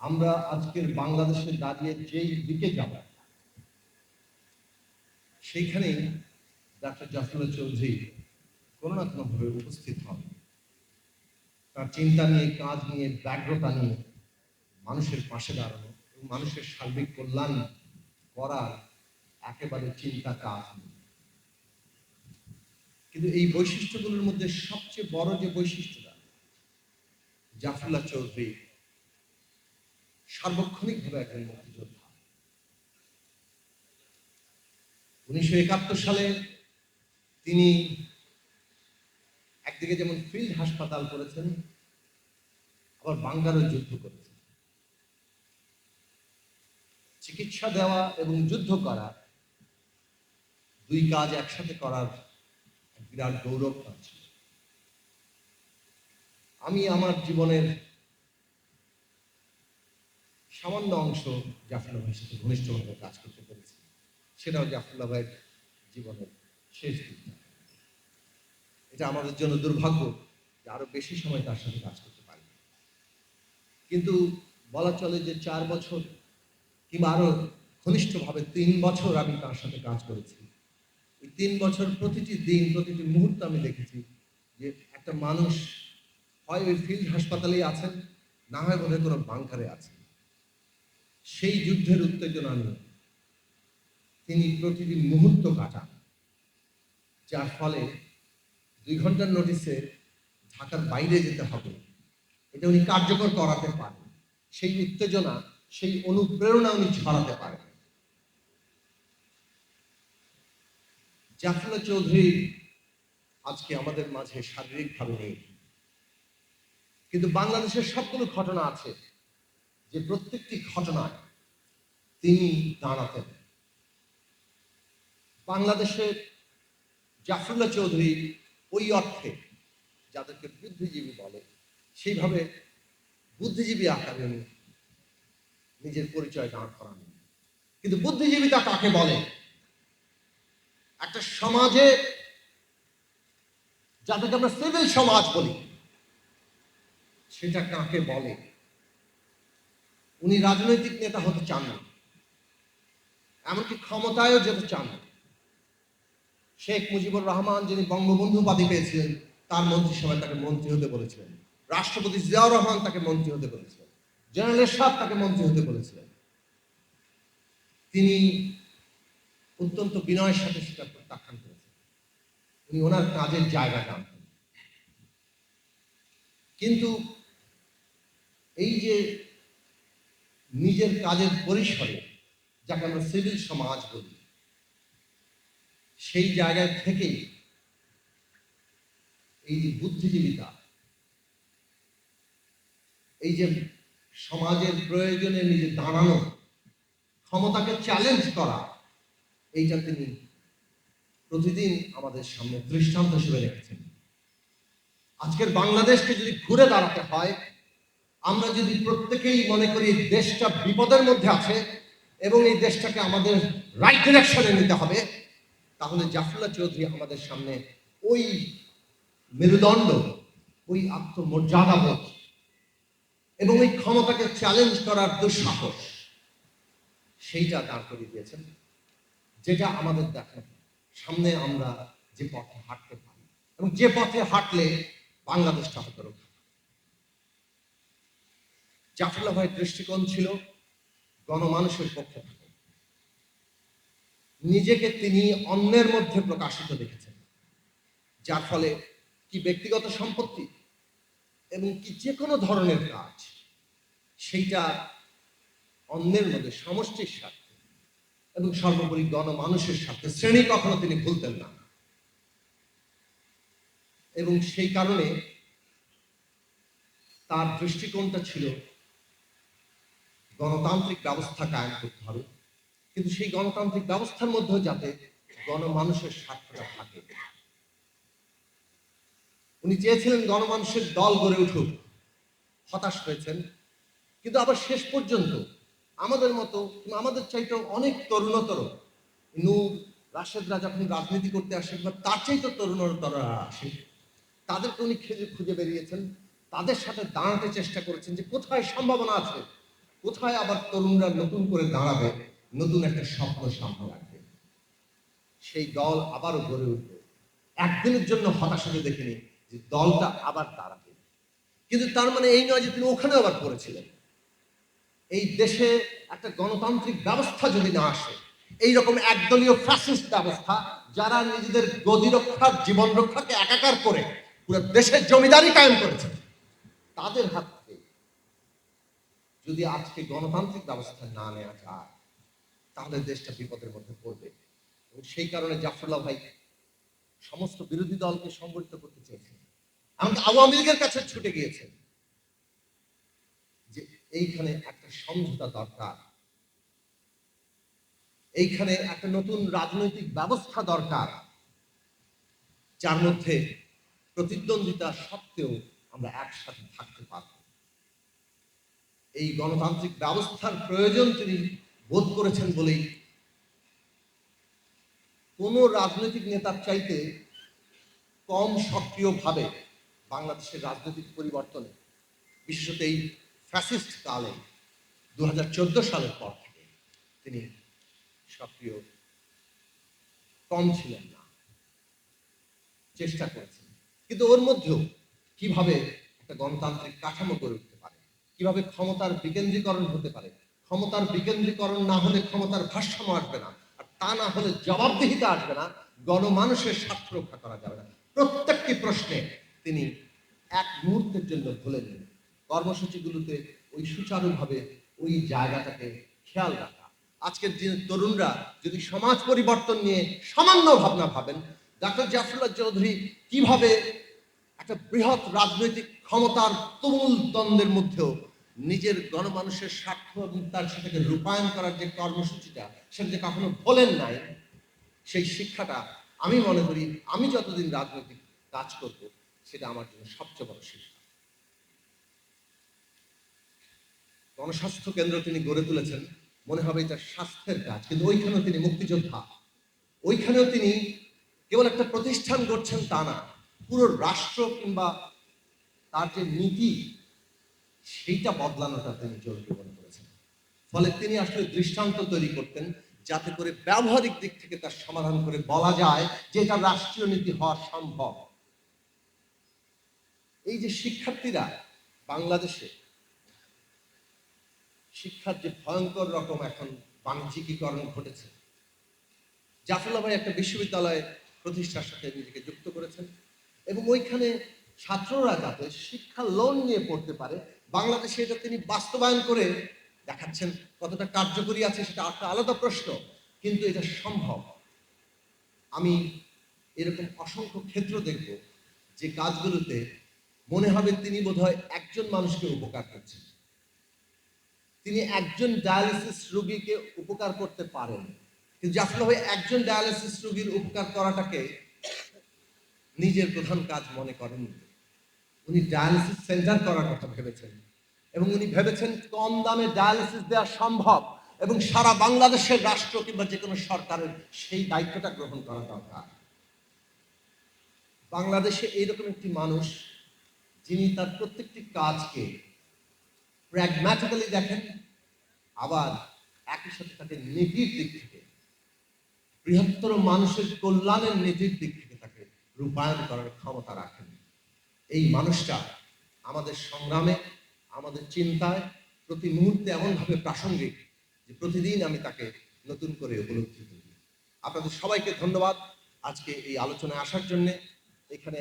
আমরা আজকের বাংলাদেশে দাঁড়িয়ে যেই দিকে যাব সেইখানে ডাক্তার জাফরুল্লাহ চৌধুরী কোনো না উপস্থিত হন। তার চিন্তা নিয়ে, কাজ নিয়ে, ব্যগ্রতা নিয়ে মানুষের পাশে দাঁড়ানো এবং মানুষের সার্বিক কল্যাণ করার একেবারে চিন্তা কাজ কিন্তু এই বৈশিষ্ট্যগুলোর মধ্যে সবচেয়ে বড় যে বৈশিষ্ট্যটা, জাফরুল্লাহ চৌধুরী সার্বক্ষণিকভাবে একজন মুক্তিযোদ্ধা। উনিশশো একাত্তর সালে তিনি একদিকে যেমন ফিল্ড হাসপাতাল করেছেন, আবার বাঙ্গারও যুদ্ধ করেছেন। চিকিৎসা দেওয়া এবং যুদ্ধ করা দুই কাজ একসাথে করার বিরাট গৌরব পাচ্ছি আমি আমার জীবনের সামান্য অংশ জাফরুল্লাহ ভাইয়ের সাথে ঘনিষ্ঠভাবে কাজ করতে পেরেছি। সেটাও জাফরুল্লাহ ভাইয়ের জীবনের শেষ দিকটা এটা আমাদের জন্য দুর্ভাগ্য যে আরও বেশি সময় তার সাথে কাজ করতে পারি। কিন্তু বলা চলে যে চার বছর কিংবা আরও ঘনিষ্ঠভাবে তিন বছর আমি তার সাথে কাজ করেছি। ওই তিন বছর প্রতিটি দিন, প্রতিটি মুহূর্ত আমি দেখেছি যে একটা মানুষ হয় ওই ফিল্ড হাসপাতালেই আছেন, না হয় বোধহয় কোনো বাংকারে আছেন। সেই যুদ্ধের উত্তেজনা নিয়ে তিনি প্রতিটি মুহূর্ত কাটান, যার ফলে দুই ঘণ্টার নোটিসে ঢাকার বাইরে যেতে হবে। এটা উনি কার্যকর করাতে পারেন। সেই উত্তেজনা, সেই অনুপ্রেরণা উনি ছড়াতে পারেন। জাফরুল্লাহ চৌধুরী আজকে আমাদের মাঝে শারীরিকভাবে নেই। কিন্তু বাংলাদেশের সবগুলো ঘটনা আছে। যে প্রত্যেকটি ঘটনায় তিনি দাঁড়াতেন। বাংলাদেশের জাফরুল্লাহ চৌধুরী ওই অর্থে যাদেরকে বুদ্ধিজীবী বলে, সেইভাবে বুদ্ধিজীবী আকারে নিজের পরিচয় দাঁড় করান। কিন্তু বুদ্ধিজীবিতা কাকে বলে? একটা সমাজে যাদেরকে আমরা সিভিল সমাজ বলি, সেটা কাকে বলে? উনি রাজনৈতিক নেতা হতে চান না। এমনকি ক্ষমতায়ও যেতে চান না। শেখ মুজিবুর রহমান যিনি বঙ্গবন্ধু উপাধি পেয়েছিলেন, তার মন্ত্রিসভায় তাকে মন্ত্রী হতে বলেছিলেন। রাষ্ট্রপতি জিয়াউর রহমান তাকে মন্ত্রী হতে বলেছিলেন। জেনারেল এরশাদ তাকে মন্ত্রী হতে বলেছিলেন। তিনি অত্যন্ত বিনয়ের সাথে সেটা প্রত্যাখ্যান করেছেন। উনি ওনার কাজের জায়গা জানতেন। কিন্তু এই যে নিজের কাজের পরিসরে, যাকে আমরা সিভিল সমাজ বলি, সেই জায়গায় থেকেই এই যে বুদ্ধিজীবিতা, এই যে সমাজের প্রয়োজনে নিজে দাঁড়ানো, ক্ষমতাকে চ্যালেঞ্জ করা, এইটা তিনি প্রতিদিন আমাদের সামনে দৃষ্টান্ত হিসেবে রেখেছেন। আজকের বাংলাদেশকে যদি ঘুরে দাঁড়াতে হয় আমরা যদি প্রত্যেকেই মনে করি দেশটা বিপদের মধ্যে আছে এবং এই দেশটাকে আমাদের রাইট ডিরেকশনে নিতে হবে, তাহলে জাফরুল্লাহ চৌধুরী আমাদের সামনে ওই মেরুদণ্ড, ওই আত্মমর্যাদাবোধ এবং ওই ক্ষমতাকে চ্যালেঞ্জ করার দুঃসাহস সেইটা দাঁড় করিয়ে দিয়েছেন, যেটা আমাদের দেখেন, সামনে আমরা যে পথে হাঁটতে পারি এবং যে পথে হাঁটলে বাংলাদেশটা হতে রক্ষা। জাফরুল্লাহ ভাইয়ের দৃষ্টিকোণ ছিল গণমানুষের পক্ষে। থাকা নিজেকে তিনি অন্যের মধ্যে প্রকাশিত দেখেছেন, যার ফলে কি ব্যক্তিগত সম্পত্তি এবং কি যে কোনো ধরনের কাজ, সেইটা অন্যের মধ্যে সমষ্টির স্বার্থে এবং সর্বোপরি গণমানুষের স্বার্থে শ্রেণি কখনো তিনি ভুলতেন না। এবং সেই কারণে তার দৃষ্টিকোণটা ছিল গণতান্ত্রিক ব্যবস্থা কায়েম করতে হবে। কিন্তু সেই গণতান্ত্রিক ব্যবস্থার মধ্যেও যাতে গণমানুষের স্বার্থটা থাকে। উনি চেয়েছিলেন গণমানুষের দল গড়ে উঠুক। হতাশ হয়েছেন। কিন্তু আবার শেষ পর্যন্ত আমাদের মতো আমাদের চাইতে অনেক তরুণতর, নূর, রাশেদরা যখন রাজনীতি করতে আসে বা তার চাইতে তরুণতররা আসে, তাদেরকে উনি খুঁজে খুঁজে বেরিয়েছেন। তাদের সাথে দাঁড়াতে চেষ্টা করেছেন যে কোথায় সম্ভাবনা আছে? কোথায় আবার তরুণরা নতুন করে দাঁড়াবে? নতুন একটা স্বপ্ন সামনে রাখবে সেই দল আবারও গড়ে উঠবে। একদিনের জন্য হতাশাকে দেখিনি যে দলটা আবার দাঁড়াবে। কিন্তু তার মানে এই নয় যে তিনি ওখানে আবার পড়েছিলেন। এই দেশে একটা গণতান্ত্রিক ব্যবস্থা যদি না আসে এই রকম একদলীয় ফ্যাসিস্ট ব্যবস্থা, যারা নিজেদের গদি রক্ষা জীবন রক্ষাকে একাকার করে পুরো দেশের জমিদারি কায়েম করেছে, তাদের হাত যদি আজকে গণতান্ত্রিক ব্যবস্থা না নেওয়া যায়, তাহলে দেশটা বিপদের মধ্যে পড়বে। এবং সেই কারণে জাফরুল্লাহ ভাই সমস্ত বিরোধী দলকে সংগঠিত করতে চেয়েছেন। এমনকি আওয়ামী লীগের কাছে ছুটে গিয়েছেন। যে এইখানে একটা সমঝোতা দরকার। এইখানে একটা নতুন রাজনৈতিক ব্যবস্থা দরকার। যার মধ্যে প্রতিদ্বন্দ্বিতা সত্ত্বেও আমরা একসাথে থাকতে পারব। এই গণতান্ত্রিক ব্যবস্থার প্রয়োজন তিনি বোধ করেছেন বলেই কোন রাজনৈতিক নেতার চাইতে কম সক্রিয়ভাবে বাংলাদেশের রাজনৈতিক পরিবর্তনে, বিশেষত এই ফ্যাসিস্ট কালে দু হাজার চোদ্দ সালের পর থেকে তিনি সক্রিয় কম ছিলেন না। চেষ্টা করেছেন। কিন্তু ওর মধ্যেও কীভাবে একটা গণতান্ত্রিক কাঠামো গড়ে কীভাবে ক্ষমতার বিকেন্দ্রীকরণ হতে পারে? ক্ষমতার বিকেন্দ্রীকরণ না হলে ক্ষমতার ভারসাম্য আসবে না। আর তা না হলে জবাবদিহিতা আসবে না। গণমানুষের স্বার্থ রক্ষা করা যাবে না। প্রত্যেকটি প্রশ্নে তিনি এক মুহূর্তের জন্য ভুলেননি কর্মসূচিগুলোতে ওই সুচারুভাবে ওই জায়গাটাকে খেয়াল রাখা। আজকের দিনে তরুণরা যদি সমাজ পরিবর্তন নিয়ে সামান্য ভাবনা ভাবেন, ডাক্তার জাফরুল্লাহ চৌধুরী কীভাবে একটা বৃহৎ রাজনৈতিক ক্ষমতার তুমুল দ্বন্দ্বের মধ্যেও নিজের গণমানুষের স্বার্থ এবং তার সেটাকে রূপায়ণ করার যে কর্মসূচিটা, সেটা যে কখনো বলেন নাই, সেই শিক্ষাটা আমি মনে করি, আমি যতদিন রাজনৈতিক কাজ করব, সেটা আমার জন্য সবচেয়ে বড় শিক্ষা। গণস্বাস্থ্য কেন্দ্র তিনি গড়ে তুলেছেন, মনে হবে এটা স্বাস্থ্যের কাজ, কিন্তু ওইখানেও তিনি মুক্তিযোদ্ধা। ওইখানেও তিনি কেবল একটা প্রতিষ্ঠান গড়ছেন তা না, পুরো রাষ্ট্র কিংবা তার যে নীতি সেইটা বদলানোটা তিনি জরুরি মনে করেছেন। ফলে তিনি আসলে দৃষ্টান্ত তৈরি করতেন যাতে করে ব্যবহারিক দিক থেকে তার সমাধান করে বলা যায় যে এটা রাষ্ট্রীয় নীতি হওয়া সম্ভব। এই যে শিক্ষার্থীরা বাংলাদেশে, শিক্ষার যে ভয়ঙ্কর রকম এখন বাণিজ্যিকীকরণ ঘটেছে, জাফরুল্লাহ ভাই একটা বিশ্ববিদ্যালয় প্রতিষ্ঠার সাথে নিজেকে যুক্ত করেছেন এবং ওইখানে ছাত্ররা যাতে শিক্ষা লোন নিয়ে পড়তে পারে বাংলাদেশে এটা তিনি বাস্তবায়ন করে দেখাচ্ছেন কতটা কার্যকরী আছে সেটা একটা আলাদা প্রশ্ন, কিন্তু এটা সম্ভব। আমি এরকম অসংখ্য ক্ষেত্র দেখব যে কাজগুলোতে মনে হবে তিনি বোধহয় একজন মানুষকে উপকার করছেন। তিনি একজন ডায়ালিসিস রোগীকে উপকার করতে পারেন। কিন্তু জাফর ভাই, একজন ডায়ালিসিস রোগীর উপকার করাটাকে নিজের প্রধান কাজ মনে করেন উনি ডায়ালিসিস সেন্টার করার কথা ভেবেছেন। এবং উনি ভেবেছেন কম দামে ডায়ালিসিস দেওয়া সম্ভব এবং সারা বাংলাদেশের রাষ্ট্র কিংবা যে কোনো সরকারের সেই দায়িত্বটা গ্রহণ করা দরকার। বাংলাদেশে এইরকম একটি মানুষ যিনি তার প্রত্যেকটি কাজকে প্র্যাগম্যাটিক্যালি দেখেন, আবার একই সাথে তাকে নীতির দিক থেকে, বৃহত্তর মানুষের কল্যাণের নীতির দিক থেকে তাকে রূপায়ণ করার ক্ষমতা রাখেন। এই মানুষটা আমাদের সংগ্রামে, আমাদের চিন্তায় প্রতি মুহূর্তে এমনভাবে প্রাসঙ্গিক যে প্রতিদিন আমি তাকে নতুন করে উপলব্ধি করি। আপনাদের সবাইকে ধন্যবাদ আজকে এই আলোচনায় আসার জন্যে। এখানে